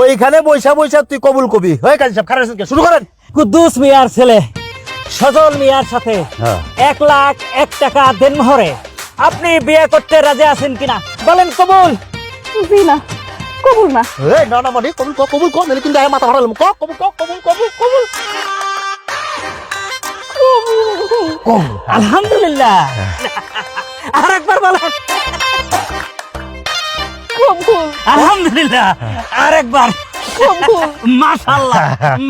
ওইখানে বৈশা বৈশা তুই কবুল কবি। হয়ে কাজী সাহেব খারাপ শুরু করেন। কুদ্দুস মিয়ার ছেলে সজল মিয়ার সাথে হ্যাঁ। এক লাখ এক টাকা দেনমোহরে। আপনি বিয়ে করতে রাজি আছেন কিনা? বলেন কবুল। জি না কবুল না। এই না না মানে কবুল ক কবুল ক কিন্তু মাথা ক কবুল ক কবুল কবুল কবুল। কবুল। আলহামদুলিল্লাহ। আর একবার বলেন। আলহামদুলিল্লাহ। আরেকবার। মাশাআল্লাহ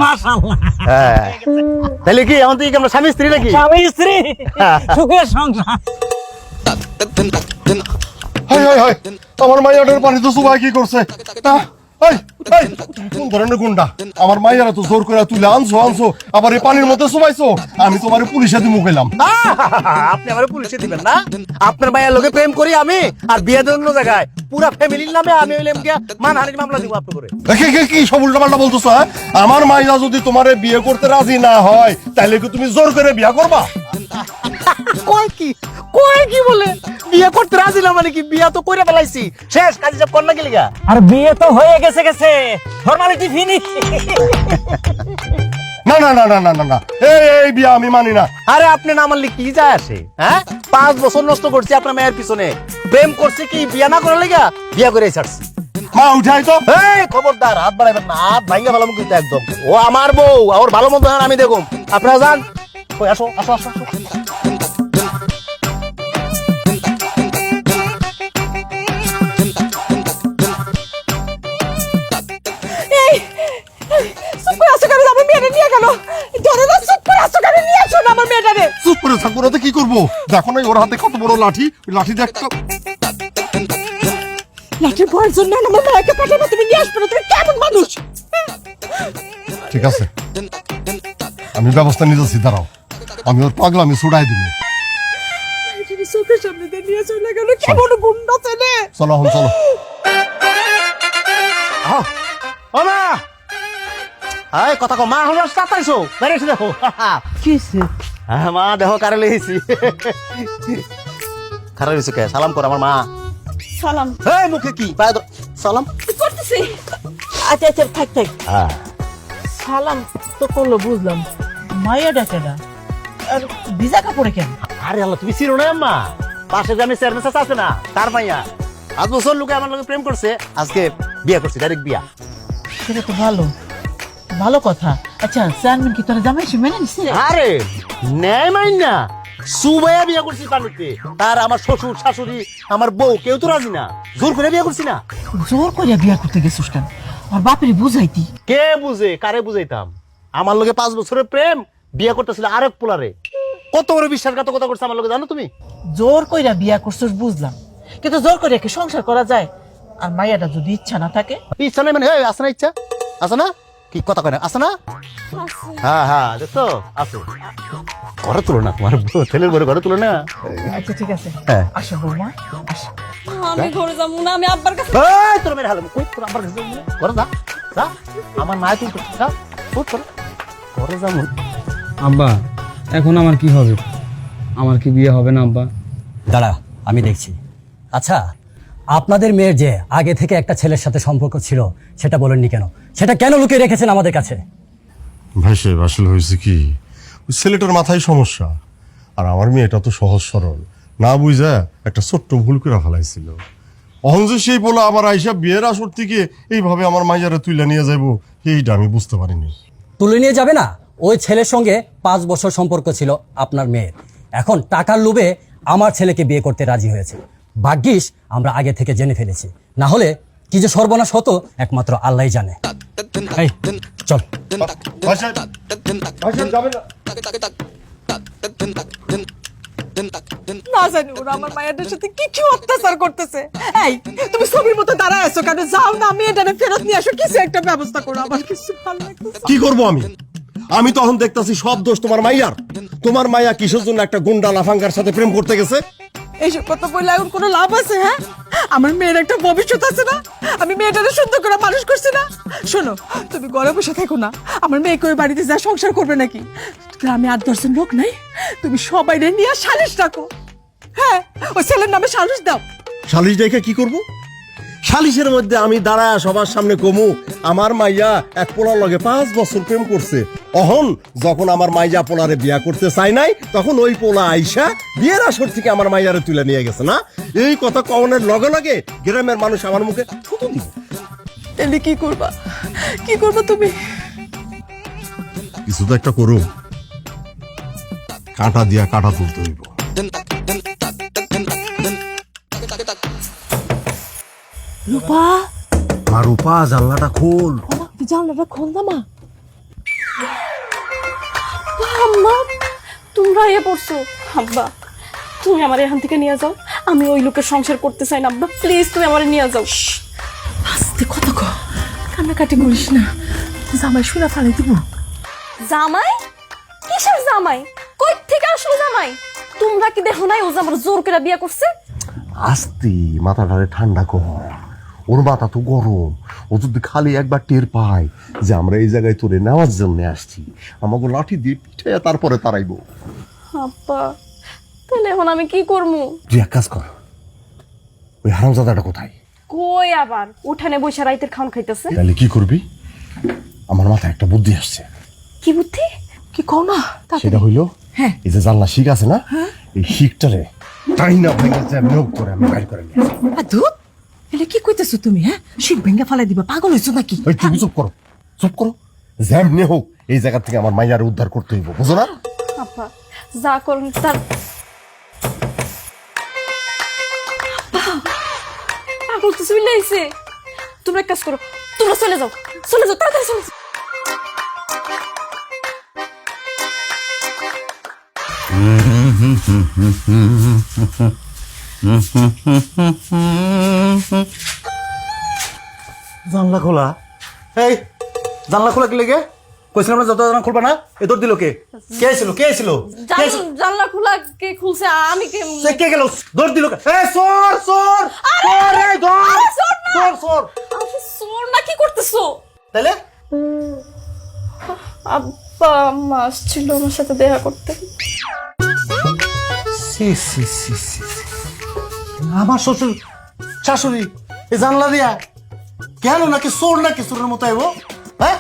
মাশাআল্লাহ। হ্যাঁ তাহলে কি কি আমরা স্বামী স্ত্রী নাকি? স্বামী স্ত্রী সুখের সংসার। হাই হাই হাই। আমার মাইয়াটার পানি তো সুবাই কি করছে? এই, কোন ধরনের গুন্ডা? আমার মাইয়ারা তো জোর করে তুলে আনছো আনছো আবার এই পানির মধ্যে আমি তোমার পুলিশে দিয়ে মুখাইলাম আপনি আমার পুলিশে দিবেন না। আপনার ভাইয়ের লোকে প্রেম করি আমি আর বিয়ে দেন অন্য জায়গায় পুরা ফ্যামিলির নামে আমি হইলাম গিয়া মানহানির মামলা দিব আপনার করে দেখে কি কি সব উল্টাপাল্টা বলতেছো হ্যাঁ? আমার মাইয়া যদি তোমারে বিয়ে করতে রাজি না হয় তাহলে কি তুমি জোর করে বিয়ে করবা? কয় কি? কয় কি বলে? বিয়ে করতে রাজি না মানে কি বিয়া তো কইরা ফেলাইছি। শেষ কাজী সব গেলি আর বিয়ে তো হয়ে গেছে গেছে। ফর্মালিটি ফিনিশ না না না না না না না। এই এই বিয়ে আমি মানি না। আরে আপনি না মানলে কি যায় আসে হ্যাঁ? পাঁচ বছর নষ্ট করছি আপনার মেয়ের পিছনে। প্রেম করছে কি বিয়া না করার লেগা? বিয়া করে ছাড়ছি। মা উঠাই তো। এই খবরদার হাত বাড়াইবেন না হাত ভাঙ্গা ফেলাম কিন্তু একদম। ও আমার বউ ওর ভালো মন্দ না আমি দেখুন আপনারা যান। আসো আসো আসো আসো। করব? দেখো না ওর হাতে কত বড় লাঠি। লাঠি লাঠির ভয়ের জন্য আমার মাকে পাঠাবো তুমি নিয়ে আসবে না তুমি কেমন মানুষ? ঠিক আছে। আমি ব্যবস্থা নিতেছি দাঁড়াও। আমি ওর পাগলা আমি ছুড়াই দিব। চোখের সামনে দিয়ে নিয়ে চলে গেল কেমন গুন্ডা ছেলে? চলো চলো। কথা কো মা হলো তাতাইছো বেরিয়েছি দেখো। কিসে হ্যাঁ মা দেখো কারে লেগেছি খারাপ হয়েছে কে সালাম কর আমার মা। সালাম। এই মুখে কি? পায়ে সালাম। কি করতেছি আচ্ছা আচ্ছা থাক থাক। হ্যাঁ সালাম তো করল বুঝলাম। মাইয়া ডাকে না। আর ভিজা কাপড়ে কেন আরে আল্লাহ তুমি চিনো না আম্মা। পাশে আমি চেয়ারম্যান আছে না তার মাইয়া। আজ বছর লোকে আমার লোকে প্রেম করছে আজকে বিয়া করছে ডাইরেক্ট বিয়া। সেটা তো ভালো। ভালো কথা। আচ্ছা চেয়ারম্যান কি তোরা জামাই সে মেনে নিছে? আরে নেয় মাইন না। সুবাইয়া বিয়া করছি তার আমার শ্বশুর শাশুড়ি আমার বউ কেউ তো রাজি না। জোর করে বিয়া করছি না? জোর বিয়া করতে গেছিস কেন? আর বাপের বুঝাইতি। কে বুঝে? কারে বুঝাইতাম? আমার লোকে পাঁচ বছরের প্রেম বিয়া করতেছিল আরেক পোলারে। কত বড় বিশ্বাসঘাতকতা করছে আমার লোকে জানো তুমি? জোর কইরা বিয়া করছিস বুঝলাম। কিন্তু জোর করিয়া কি সংসার করা যায়? আর মাইয়াটা যদি ইচ্ছা না থাকে? ইচ্ছা নাই মানে আছে না ইচ্ছা? আছে না? কি কথা কয় না? আছে না। হ্যাঁ হ্যাঁ দেখছ আছে ঘরে তুলো না তোমার ছেলের বড় ঘরে তুলো না। আচ্ছা ঠিক আছে। হ্যাঁ। আসো বৌমা আসো। আমি ঘরে যাব না আমি আব্বার কাছে এই, তোর মেরে হালাম কই? তোর আমার কাছে যাবি না? ঘরে যা যা। আমার মায় তুই যা। উঠ তোর? ঘরে যা আব্বা এখন আমার কি হবে? আমার কি বিয়ে হবে না আব্বা? দাঁড়া আমি দেখছি। আচ্ছা আপনাদের মেয়ের যে আগে থেকে একটা ছেলের সাথে সম্পর্ক ছিল সেটা বলেননি কেন? সেটা কেন লুকিয়ে রেখেছেন আমাদের কাছে? ভাই সাহেব আসলে হয়েছে কি? ওই ছেলেটার মাথায় সমস্যা। আর আমার মেয়েটা তো সহজ সরল। না বুঝা একটা ছোট্ট ভুল করে ফেলাইছিল। অহন যে সেই বলে আমার আইসা বিয়ের আসর থেকে এইভাবে আমার মাইজারে তুলে নিয়ে যাব এইটা আমি বুঝতে পারিনি। তুলে নিয়ে যাবে না? ওই ছেলের সঙ্গে পাঁচ বছর সম্পর্ক ছিল আপনার মেয়ের। এখন টাকার লোভে আমার ছেলেকে বিয়ে করতে রাজি হয়েছে। ভাগ্যিস আমরা আগে থেকে জেনে ফেলেছি। না হলে কি যে সর্বনাশ হতো একমাত্র আল্লাহই জানে। এই চল। ভাই সাহেব, ভাই সাহেব যাবেন না। না জানি ওরা আমার মায়ের সাথে কি কি অত্যাচার করতেছে। এই তুমি ছবির মতো দাঁড়ায় আছো কেন? যাও না আমি এটা ফেরত নিয়ে আসো। কিছু একটা ব্যবস্থা করো আমার কিছু ভালো লাগতেছে কি করব আমি? আমি তখন দেখতাছি সব দোষ তোমার মাইয়ার। তোমার মাইয়া কিসের জন্য একটা গুন্ডা লাফাঙ্গার সাথে প্রেম করতে গেছে? এইসব কথা বললে এখন কোনো লাভ আছে হ্যাঁ? আমার মেয়ের একটা ভবিষ্যৎ আছে না? আমি মেয়েটাকে সুন্দর করে মানুষ করছি না? শোনো, তুমি ঘরে বসে থাকো না। আমার মেয়েকে ওই বাড়িতে যা সংসার করবে নাকি? গ্রামে আট দশজন লোক নাই? তুমি সবাই নিয়ে সালিশ রাখো হ্যাঁ ওই ছেলের নামে সালিশ দাও। সালিশ দেখে কি করব? সালিশের মধ্যে আমি দাঁড়া সবার সামনে কমু। আমার মাইয়া এক পোলার লগে পাঁচ বছর প্রেম করছে। অহন যখন আমার মাইজা পোলারে বিয়া করতে চাই নাই তখন ওই পোলা আইসা বিয়ের আসর থেকে আমার মাইয়ারে তুলে নিয়ে গেছে না? এই কথা কমনের লগে লগে গ্রামের মানুষ আমার মুখে থুতু দিব তাহলে কি করবা? কি করবা তুমি? কিছু তো একটা করুম। কাঁটা দিয়া কাঁটা তুলতে হইব। রূপা? মারুপা জানলাটা খোল। জানলাটা খোল না মা। আম্মা তোমরা এ পড়ছো। আব্বা তুমি আমার এখান থেকে নিয়ে যাও। আমি ওই লোকের সংসার করতে চাই না আব্বা। প্লিজ তুমি আমার নিয়ে যাও। আস্তে কথা ক কান্নাকাটি করিস না। জামাই শুনে ফালাই দিব। জামাই? কিসের জামাই? কই থেকে আসলো জামাই? তোমরা কি দেখো নাই ও যে আমার জোর করে বিয়ে করছে? আস্তে মাথাটারে ঠান্ডা কর। ওর মাথা তো গরম। ও যদি খালি একবার টের পায় যে আমরা এই জায়গায় তোরে নেওয়ার জন্য আসছি। আমাকে লাঠি দিয়ে পিঠে তারপরে তারাইবো আব্বা তাহলে এখন আমি কি করব তুই এক কাজ কর ওই হারামজাদাটা কোথায়? কই আবার? উঠানে বসে রাইতের খাওয়ান খাইতেছে। তাহলে কি করবি? আমার মাথায় একটা বুদ্ধি আসছে। কি বুদ্ধি? কি কও না? তা- সেটা হইল হ্যাঁ। এই যে জানলা শিক আছে না এই শিকটারে টাইনা ভেঙে যে নিয়োগ করে আমি বাইর করে নিয়ে আসি। আর ধুত। এলে কি কইতেছো তুমি হ্যাঁ শিখ ভেঙ্গা ফালাই দিবা পাগল হইছো নাকি ওই তুমি চুপ করো চুপ করো যেমনি হোক এই জায়গা থেকে আমার মাইয়ারে উদ্ধার করতে হইব বুঝো না আব্বা যা করুন তার পাগল তো চলে আইছে তোমরা এক কাজ করো তোমরা চলে যাও চলে যাও তাড়াতাড়ি চলে যাও জানলা খোলা। এই জানলা খোলা কি লেগে? কইছিলাম না যত জানলা খুলবা না এ দৌড় দিল কে? কে ছিল কে ছিল? জান- জানলা খোলা কে খুলছে? আমি কে সে কে গেল? দৌড় দিল কে? এ সর সর সর ধর আরে, সর। সর সর। না কি করতেছো? তাইলে? আব্বা আম্মা আসছিল আমার সাথে দেখা করতে। সি সি সি সি। আমার শ্বশুর শাশুড়ি এই জানলা দিয়া কেন নাকি চোর নাকি চোরের মতো আইব? হ্যাঁ?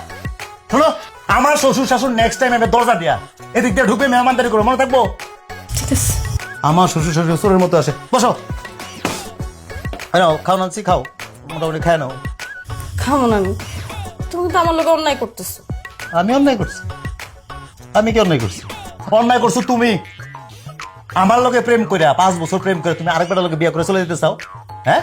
শোনো আমার শ্বশুর শাশুর নেক্সট টাইম এবার দরজা দিয়া এদিক দিয়ে ঢুকে মেহমানদারি করো মনে থাকব? আমার শ্বশুর শাশুড়ি চোরের মতো আসে। বসো। নাও খাও নানছি খাও। মোটামুটি খাই নাও। খাব না আমি তুমি তো আমার লোক অন্যায় করতেছো। আমি অন্যায় করছি। আমি কি অন্যায় করছি? অন্যায় করছ তুমি। আমার লোকে প্রেম করে পাঁচ বছর প্রেম করে তুমি আরেকবার লোকে বিয়ে করে চলে যেতে চাও? হ্যাঁ?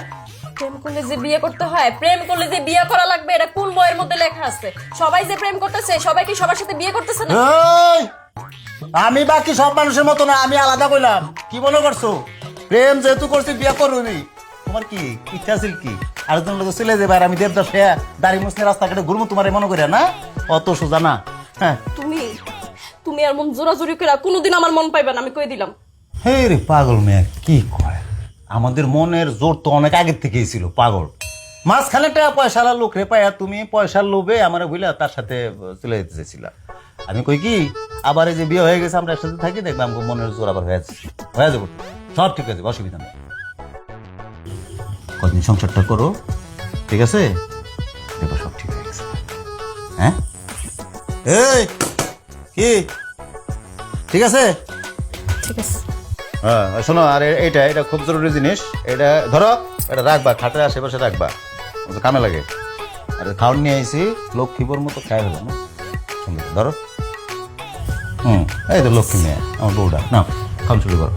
প্রেম করলে যে বিয়ে করতে হয় প্রেম করলে যে বিয়ে করা লাগবে এটা কোন বইয়ের মধ্যে লেখা আছে? সবাই যে প্রেম করতেছে সবাই কি সবার সাথে বিয়ে করতেছে না? আমি বাকি সব মানুষের মতো না আমি আলাদা কইলাম। কি মনে করছ? প্রেম যেহেতু করছি বিয়ে করবি তোমার কি ইচ্ছা আছিল কি? আরেকজন লোক চলে যাবে আর আমি দেবদাস হ্যাঁ দাড়ি মুসনে রাস্তাঘাটে ঘুরবো তোমার মনে করে না? অত সোজা না হ্যাঁ। তুমি তুমি আর মন জোরাজুরি করে কোনোদিন আমার মন পাইবে না আমি কই দিলাম? হে রে পাগল মেয়ে, কি কয়? আমাদের মনের জোর তো অনেক আগের থেকেই ছিল, পাগল। মাঝখানে টাকা পয়সার লোক রে পায়া, তুমি পয়সার লোভে আমার বুঝলা তার সাথে চলে যেতে চেয়েছিলা আমি কই কি, আবার এই যে বিয়ে হয়ে গেছে, আমরা একসাথে থাকি, দেখবে আমাকে মনের জোর আবার হয়ে যাচ্ছে। হয়ে যাব। সব ঠিক আছে অসুবিধা নেই। কদিন সংসারটা করো, ঠিক আছে? দেখো সব ঠিক হয়ে গেছে। হ্যাঁ? এই, কি? ঠিক আছে? ঠিক আছে। হ্যাঁ শোনো, আর এইটা এটা খুব জরুরি জিনিস। এটা, ধরো, এটা রাখবা, খাটের আশেপাশে রাখবা। কামে লাগে। আর খাওয়ার নিয়ে আইসি লক্ষ্মীপুর মতো খাই হলো না? ধরো। হুম, এই তো লক্ষ্মী মেয়ে, আমার বউটা। না খাওয়ান শুরু করো।